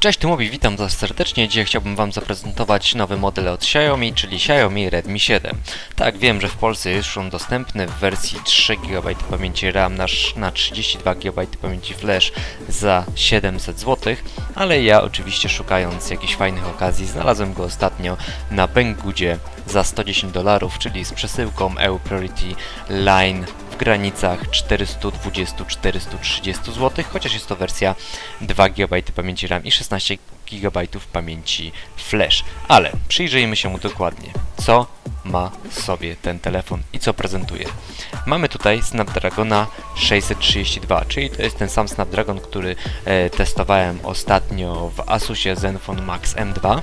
Cześć, tu Mobi, witam Was serdecznie. Dzisiaj chciałbym Wam zaprezentować nowy model od Xiaomi, czyli Xiaomi Redmi 7. Tak, wiem, że w Polsce jest już on dostępny w wersji 3 GB pamięci RAM na, na 32 GB pamięci flash za 700 zł, ale ja oczywiście szukając jakichś fajnych okazji znalazłem go ostatnio na Banggoodie za 110 dolarów, czyli z przesyłką EU Priority Line granicach 420-430 zł, chociaż jest to wersja 2 GB pamięci RAM i 16 GB pamięci flash. Ale przyjrzyjmy się mu dokładnie, co ma sobie ten telefon i co prezentuje. Mamy tutaj Snapdragona 632, czyli to jest ten sam Snapdragon, który e, testowałem ostatnio w Asusie Zenfone Max M2.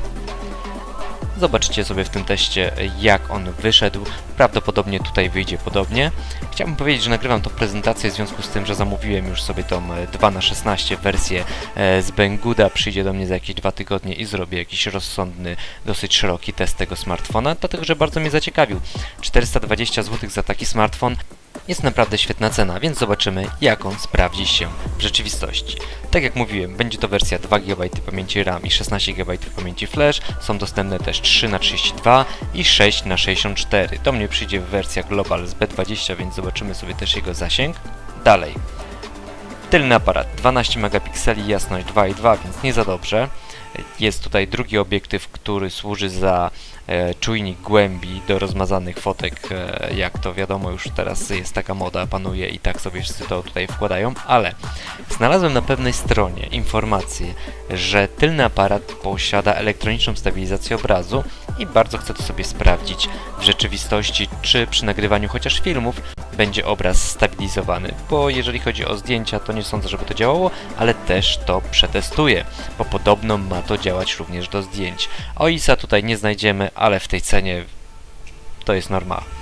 Zobaczycie sobie w tym teście, jak on wyszedł. Prawdopodobnie tutaj wyjdzie podobnie. Chciałbym powiedzieć, że nagrywam tą prezentację w związku z tym, że zamówiłem już sobie tą e, 2x16 wersję e, z Banggood'a. Przyjdzie do mnie za jakieś dwa tygodnie i zrobię jakiś rozsądny, dosyć szeroki test tego smartfona, dlatego że bardzo mnie zaciekawił. 420 zł za taki smartfon jest naprawdę świetna cena, więc zobaczymy jak on sprawdzi się w rzeczywistości. Tak jak mówiłem, będzie to wersja 2 GB pamięci RAM i 16 GB pamięci flash. Są dostępne też 3 na 32 i 6 na 64. Do mnie przyjdzie wersja Global z B20, więc zobaczymy sobie też jego zasięg. Dalej. Tylny aparat 12 megapikseli, jasność 2,2, więc nie za dobrze. Jest tutaj drugi obiektyw, który służy za e, czujnik głębi do rozmazanych fotek, e, jak to wiadomo już teraz jest taka moda, panuje i tak sobie wszyscy to tutaj wkładają, ale znalazłem na pewnej stronie informację, że tylny aparat posiada elektroniczną stabilizację obrazu i bardzo chcę to sobie sprawdzić w rzeczywistości, czy przy nagrywaniu chociaż filmów będzie obraz stabilizowany, bo jeżeli chodzi o zdjęcia, to nie sądzę, żeby to działało, ale też to przetestuję, bo podobno ma to działać również do zdjęć. OISa tutaj nie znajdziemy, ale w tej cenie to jest norma.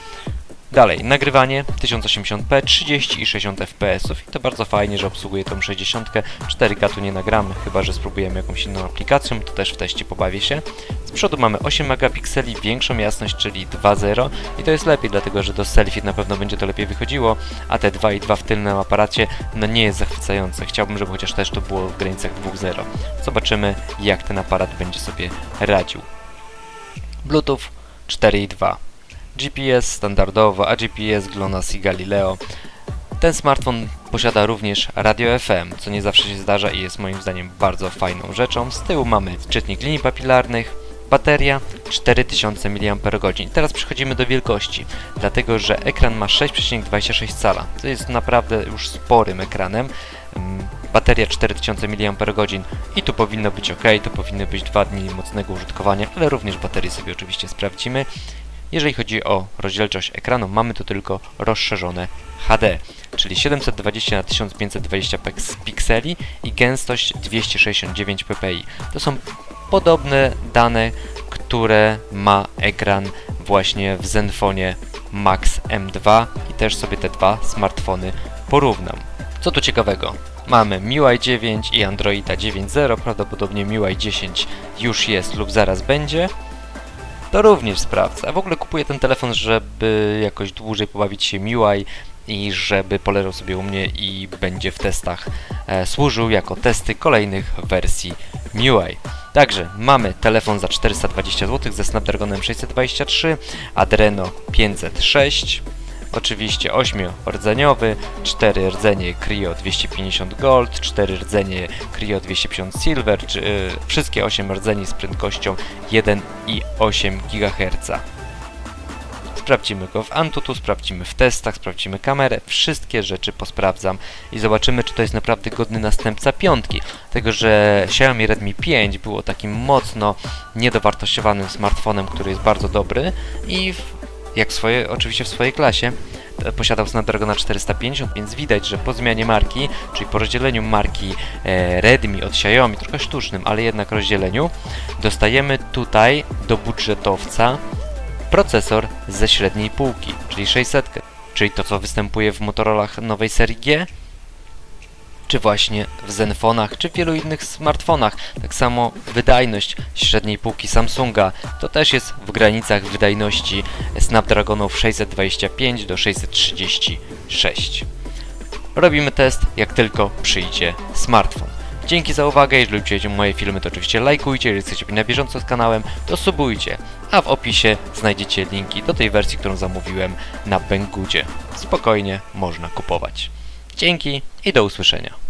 Dalej, nagrywanie 1080p, 30 i 60 fps i to bardzo fajnie, że obsługuje tą 60. 4K tu nie nagramy, chyba że spróbujemy jakąś inną aplikacją, to też w teście pobawię się. Z przodu mamy 8 megapikseli, większą jasność, czyli 2.0 i to jest lepiej, dlatego że do selfie na pewno będzie to lepiej wychodziło, a te 2.2 w tylnym aparacie no nie jest zachwycające. Chciałbym, żeby chociaż też to było w granicach 2.0. Zobaczymy, jak ten aparat będzie sobie radził. Bluetooth 4.2 GPS standardowo, a GPS GLONASS i Galileo. Ten smartfon posiada również radio FM, co nie zawsze się zdarza i jest moim zdaniem bardzo fajną rzeczą. Z tyłu mamy czytnik linii papilarnych, bateria 4000 mAh. Teraz przechodzimy do wielkości, dlatego że ekran ma 6,26 cala, co jest naprawdę już sporym ekranem. Mm, Bateria 4000 mAh i tu powinno być ok, to powinny być 2 dni mocnego użytkowania, ale również baterię sobie oczywiście sprawdzimy. Jeżeli chodzi o rozdzielczość ekranu, mamy tu tylko rozszerzone HD, czyli 720 na 1520 peks- pikseli i gęstość 269 ppi. To są podobne dane, które ma ekran właśnie w Zenfonie Max M2 i też sobie te dwa smartfony porównam. Co tu ciekawego? Mamy MIUI 9 i Androida 9.0, prawdopodobnie MIUI 10 już jest lub zaraz będzie to również sprawdzę. A w ogóle kupuję ten telefon, żeby jakoś dłużej pobawić się MIUI i żeby poleżał sobie u mnie i będzie w testach e, służył jako testy kolejnych wersji MIUI. Także mamy telefon za 420 zł ze Snapdragonem 623, Adreno 506, oczywiście 8-rdzeniowy, 4 rdzenie Creo 250 Gold, 4 rdzenie Creo 250 Silver, czy, y, wszystkie 8 rdzeni z prędkością 1,8 GHz. Sprawdzimy go w Antutu, sprawdzimy w testach, sprawdzimy kamerę, wszystkie rzeczy posprawdzam i zobaczymy, czy to jest naprawdę godny następca piątki. Tego, że Xiaomi Redmi 5 było takim mocno niedowartościowanym smartfonem, który jest bardzo dobry i w, jak swoje, oczywiście w swojej klasie e, posiadał Snapdragona 450, więc widać, że po zmianie marki, czyli po rozdzieleniu marki e, Redmi od Xiaomi, trochę sztucznym, ale jednak rozdzieleniu, dostajemy tutaj do budżetowca procesor ze średniej półki, czyli 600, czyli to co występuje w Motorolach nowej serii G, czy właśnie w Zenfonach, czy w wielu innych smartfonach. Tak samo wydajność średniej półki Samsunga to też jest w granicach wydajności Snapdragonów 625 do 636. Robimy test jak tylko przyjdzie smartfon. Dzięki za uwagę, jeżeli lubicie moje filmy, to oczywiście lajkujcie, jeżeli chcecie być na bieżąco z kanałem, to subujcie, a w opisie znajdziecie linki do tej wersji, którą zamówiłem na Banggoodzie. Spokojnie można kupować. Dzięki i do usłyszenia.